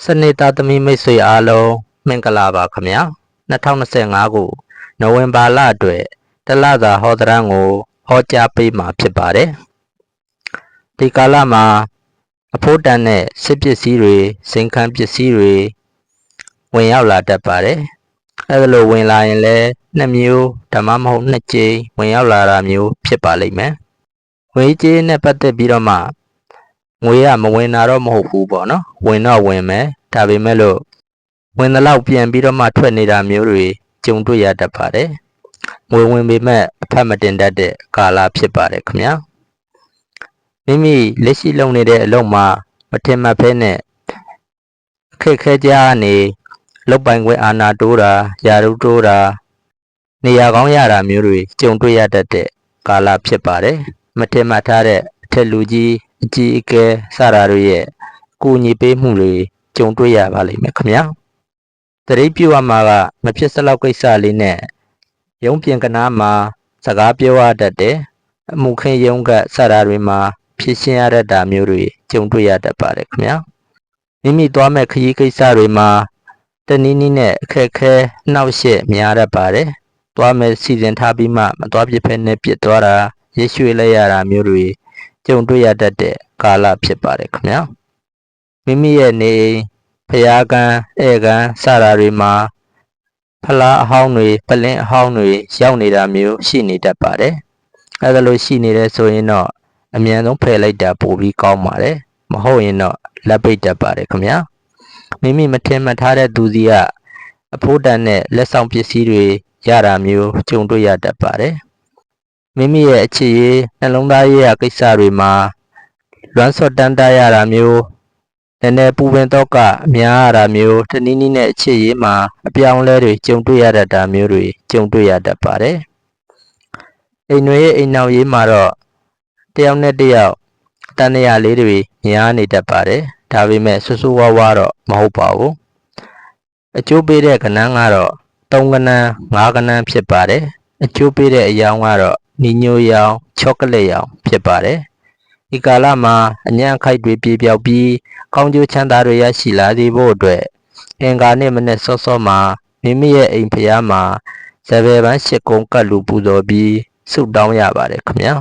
စနေသားသမီးမိတ်ဆွေအားလုံးမင်္ဂလာပါခင်ဗျာ2025ခုနိုဝင်ဘာလအတွက်တလသာဟောဒရန်ကိုဟောကြားပေးမှာဖြစ်ပါတယ်ဒီကာလမှာအဖို့တန်တဲ့စစ်ပစ္စည်းတွေစိန်ခံပစ္စည်းတွေဝင်ရောက်လာတတ်ပါတယ်အဲဒါလိုဝင်လာရင်လည်းနှစ်မျိုးဓမ္မမဟုတ်နှစ်ကြိမ်ဝင်ရောက်လာတာမျိုးဖြစ်ပါလိမ့်မယ်ငွေကြေးနဲ့ပတ်သက်ပြီးတော့မှ ငွေကမဝင်တာတော့မဟုတ်ဘူးပေါ့နော်ဝင်တော့ဝင်မယ်ဒါပေမဲ့လို့ဝင်တဲ့လောက်ပြန်ပြီးတော့မှထွက်နေတာမျိုးတွေကြုံတွေ့ရတတ်ပါတယ်ငွေဝင်ပေမဲ့အဖက်မတင်တတ်တဲ့ကာလဖြစ်ပါတယ်ခင်ဗျာမိမိလက်ရှိလုပ်နေတဲ့အလုပ်မှာမထင်မှတ်ဖဲနဲ့ခက်ခဲကြကနေလုတ်ပိုင်ခွင့်အာဏာတိုးတာယာရုတိုးတာနေရာကောင်းရတာမျိုးတွေကြုံတွေ့ရတတ်တဲ့ကာလဖြစ်ပါတယ်မထင်မှတ်ထားတဲ့အထက်လူကြီး အကြီးအကဲစတာတို့ရဲ့ကူညီပေးမှုတွေကြုံတွေ့ရပါလိမ့်မယ်ခင်ဗျာတရိပ်ပြရမှာကမဖြစ်စလောက်ကိစ္စလေးနဲ့ရုံးပြင်ကနားမှာစကားပြောရတတ်တယ်အမှုခင်းရုံးကစတာတွေမှာဖြစ်ရှင်းရတတ်တာမျိုးတွေကြုံတွေ့ရတတ်ပါတယ်ခင်ဗျာမိမိသွားမဲ့ခရီးကိစ္စတွေမှာတနည်းနည်းနဲ့အခက်အခဲနှောက်ယှက်များတတ်ပါတယ်သွားမဲ့စီစဉ်ထားပြီးမှမသွားဖြစ်ဖ ೇನೆ ပြစ်သွားတာရရွှေ့လိုက်ရတာမျိုးတွေ ကြုံတွေ့ရတတ်တဲ့ကာလဖြစ်ပါတယ်ခင်ဗျာမိမိရဲ့နေအိမ်ဖျားကန်းဧကန်းစတာတွေမှာဖလားအဟောင်းတွေပလင်းအဟောင်းတွေရောက်နေတာမျိုးရှိနေတတ်ပါတယ်အဲဒါလို့ရှိနေတယ်ဆိုရင်တော့အမြန်ဆုံးဖယ်လိုက်တာပိုပြီးကောင်းပါတယ်မဟုတ်ရင်တော့လက်ပိတ်တတ်ပါတယ်ခင်ဗျာမိမိမထင်မှတ်ထားတဲ့သူစီကအဖိုးတန်တဲ့လက်ဆောင်ပစ္စည်းတွေရတာမျိုးကြုံတွေ့ရတတ်ပါတယ် မိမိရဲ့အခြေရေးနှလုံးသားရေးရာကိစ္စတွေမှာလွမ်းဆော်တန်းတရတာမျိုးနည်းနည်းပူပင်တော့ကအများရတာမျိုးတနည်းနည်းနဲ့အခြေရေးမှာအပြောင်းအလဲတွေကြုံတွေ့ရတတ်တာမျိုးတွေကြုံတွေ့ရတတ်ပါတယ်အိမ်တွေရဲ့အိမ်နောက်ရေးမှာတော့တယောက်နဲ့တယောက်တန်ရာလေးတွေများနေတတ်ပါတယ်ဒါပေမဲ့ဆူဆူဝါးဝါတော့မဟုတ်ပါဘူးအကျိုးပေးတဲ့ကဏ္ဍကတော့၃ကဏ္ဍ၅ကဏ္ဍဖြစ်ပါတယ်အကျိုးပေးတဲ့အယောင်ကတော့ နီညိုရောင်ချောကလက်ရောင်ဖြစ်ပါတယ်ဒီကာလမှာအညံ့အခိုက်တွေပြေပြောက်ပြီးကောင်းကျိုးချမ်းသာတွေရရှိလာစေဖို့အတွက်အင်္ဂါနေ့မနေ့စောစောမှာမိမိရဲ့အိမ်ဖျားမှာဇပယ်ပန်းရှစ်ကုံကတ်လူပူဇော်ပြီးဆုတောင်းရပါတယ်ခင်ဗျာ